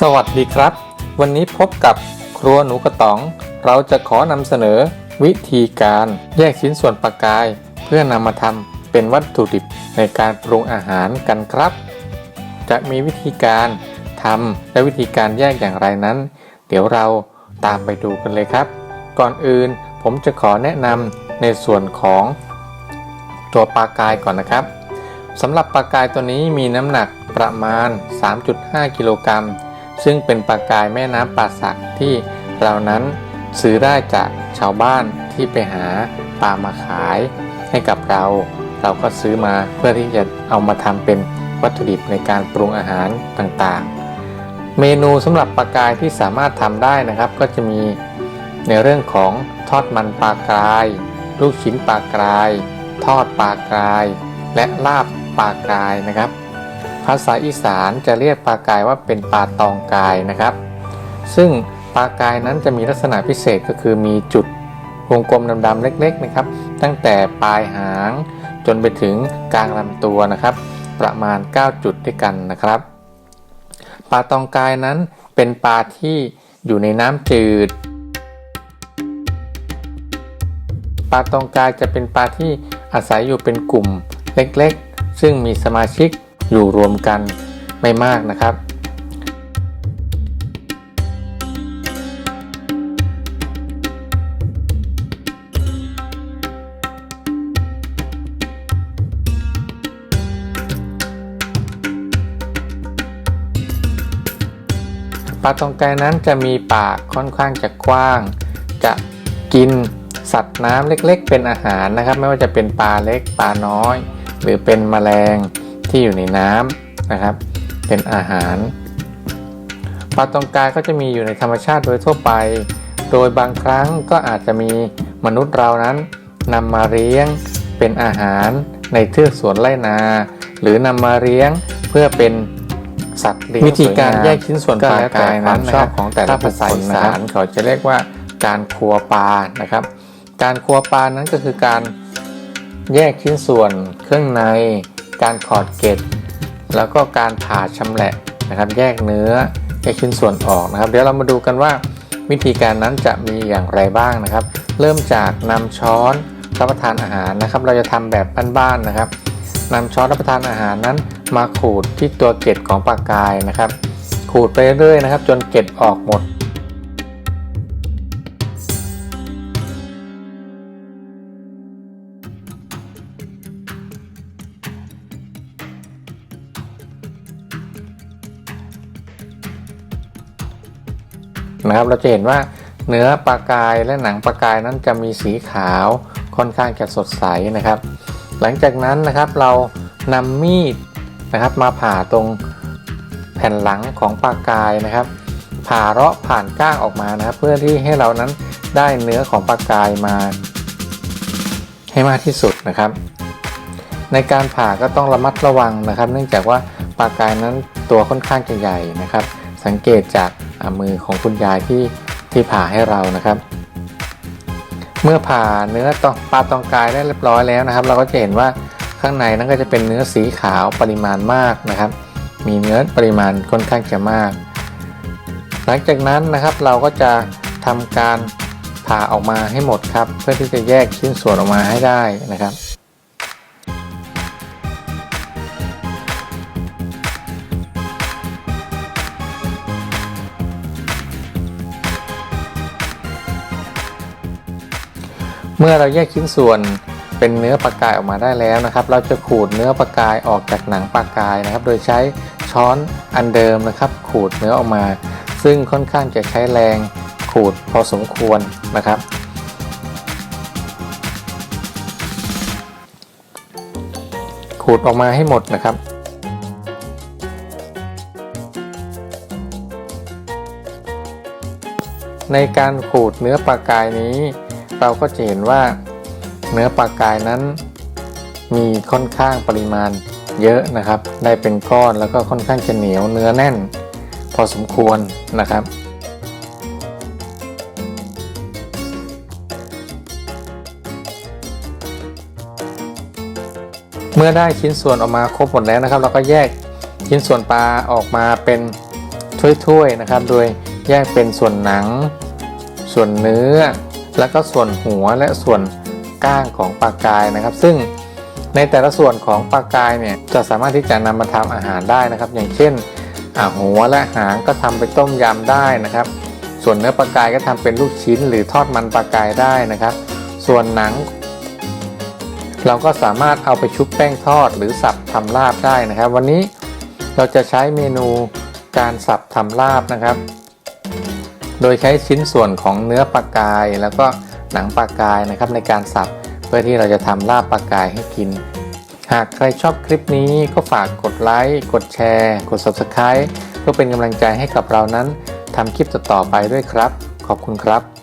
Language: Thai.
สวัสดีครับ วันนี้พบกับครัวหนูกระต๋อง เราจะขอนำเสนอวิธีการแยกชิ้นส่วนปลากาย เพื่อนำมาทำเป็นวัตถุดิบในการปรุงอาหารกันครับ จะมีวิธีการทำและวิธีการแยกอย่างไรนั้น เดี๋ยวเราตามไปดูกันเลยครับ ก่อนอื่นผมจะขอแนะนำในส่วนของตัวปลากายก่อนนะครับสำหรับปลากายตัวนี้มีน้ำหนักประมาณ 3.5 กิโลกรัม ซึ่งเป็นปลากายแม่น้ำป่าสักที่เรานั้นซื้อได้จากชาวบ้านที่ไปหาปลามาขายให้กับเรา เราก็ซื้อมาเพื่อที่จะเอามาทำเป็นวัตถุดิบในการปรุงอาหารต่างๆ เมนูสำหรับปลากายที่สามารถทำได้นะครับ ก็จะมีในเรื่องของทอดมันปลากราย ลูกชิ้นปลากราย ทอดปลากราย และลาบปลากรายนะครับ ภาษาอีสานจะเรียกปลากายว่าเป็นปลาตองกายนะครับ ซึ่งปลากายนั้นจะมีลักษณะพิเศษก็คือมีจุดวงกลมดำๆเล็กๆนะครับ ตั้งแต่ปลายหางจนไปถึงกลางลำตัวนะครับ ประมาณ 9 จุดด้วยกันนะครับ ปลาตองกายนั้นเป็นปลาที่อยู่ในน้ำจืด ปลาตองกายจะเป็นปลาที่อาศัยอยู่เป็นกลุ่มเล็กๆ ซึ่งมีสมาชิก อยู่รวมกันไม่มากนะครับ ปลาตองกายนั้นจะมีปากค่อนข้างจะกว้าง จะกินสัตว์น้ำเล็กๆ เป็นอาหารนะครับ ไม่ว่าจะเป็นปลาเล็กปลาน้อย หรือเป็นแมลง ที่อยู่ในน้ำนะครับ เป็นอาหารปลาตองกายก็จะมีอยู่ในธรรมชาติโดยทั่วไป โดยบางครั้งก็อาจจะมีมนุษย์เรานั้นนำมาเลี้ยงเป็นอาหารในเทือกสวนไรนา หรือนำมาเลี้ยงเพื่อเป็นสัตว์เลี้ยงวิธีการแยกชิ้นส่วนปลากายนั้นก็แล้วแต่ความชอบของแต่ละภาษาอีสาครับนเขาจะเรียกว่าการครัวปลานะครับ การครัวปลานั้นก็คือการแยกชิ้นส่วนเครื่องใน การขอดเกล็ดแล้วก็การผ่าชำแหละนะครับ แยกเนื้อแยกชิ้นส่วนออกนะครับ เดี๋ยวเรามาดูกันว่าวิธีการนั้นจะมีอย่างไรบ้างนะครับ เริ่มจากนำช้อนรับประทานอาหารนะครับ เราจะทำแบบบ้านๆนะครับนำช้อนรับประทานอาหารนั้น มาขูดที่ตัวเกล็ดของปลากายนะครับ ขูดไปเรื่อยๆนะครับ จนเกล็ดออกหมด นะครับ เราจะเห็นว่าเนื้อปลากายและหนังปลากายนั้นจะมีสีขาวค่อนข้างจะสดใสนะครับ หลังจากนั้นนะครับเรานำมีดนะครับมาผ่าตรงแผ่นหลังของปลากายนะครับ ผ่าเราะผ่านก้างออกมานะครับเพื่อที่ให้เรานั้นได้เนื้อของปลากายมา ให้มากที่สุดนะครับ ในการผ่าก็ต้องระมัดระวังนะครับ เนื่องจากว่าปลากายนั้นตัวค่อนข้างจะใหญ่นะครับ สังเกตจากมือของคุณยายที่ที่ผ่าให้เรานะครับ เมื่อผ่าเนื้อตองปลาตองกายได้เรียบร้อยแล้วนะครับ เราก็จะเห็นว่าข้างในนั้นก็จะเป็นเนื้อสีขาวปริมาณมากนะครับ มีเนื้อปริมาณค่อนข้างจะมาก หลังจากนั้นนะครับเราก็จะทำการผ่าออกมาให้หมดครับ เพื่อที่จะแยกชิ้นส่วนออกมาให้ได้นะครับ เมื่อเราแยกชิ้นส่วนเป็นเนื้อปลากายออกมาได้แล้วนะครับ เราจะขูดเนื้อปลากายออกจากหนังปลากายนะครับ โดยใช้ช้อนอันเดิมนะครับ ขูดเนื้อออกมา ซึ่งค่อนข้างจะใช้แรงขูดพอสมควรนะครับ ขูดออกมาให้หมดนะครับในการขูดเนื้อปลากายนี้ เราก็จะเห็นว่าเนื้อปลากายนั้น มีค่อนข้างปริมาณเยอะนะครับ ได้เป็นก้อนแล้วก็ค่อนข้างจะเหนียวเนื้อแน่น พอสมควรนะครับเมื่อได้ชิ้นส่วนออกมาครบหมดแล้วนะครับ เราก็แยกชิ้นส่วนปลาออกมาเป็นถ้วยๆนะครับ โดยแยกเป็นส่วนหนัง ส่วนเนื้อ แล้วก็ส่วนหัวและส่วนก้างของปลากายนะครับ ซึ่งในแต่ละส่วนของปลากายเนี่ยจะสามารถที่จะนำมาทำอาหารได้นะครับ อย่างเช่นหัวและหางก็ทำเป็นต้มยำได้นะครับ ส่วนเนื้อปลากายก็ทำเป็นลูกชิ้น หรือทอดมันปลากายได้นะครับ ส่วนหนัง เราก็สามารถเอาไปชุบแป้งทอด หรือสับทำลาบได้นะครับ วันนี้เราจะใช้เมนูการสับทำลาบนะครับ โดยใช้ชิ้นส่วนของเนื้อปลากาย แล้วก็หนังปลากายนะครับในการสับเพื่อที่เราจะทำลาบปลากายให้กิน หากใครชอบคลิปนี้ก็ฝากกดไลค์ กดแชร์ กด Subscribe เพื่อเป็นกำลังใจให้กับเรานั้นทำคลิปต่อๆไปด้วยครับ ขอบคุณครับ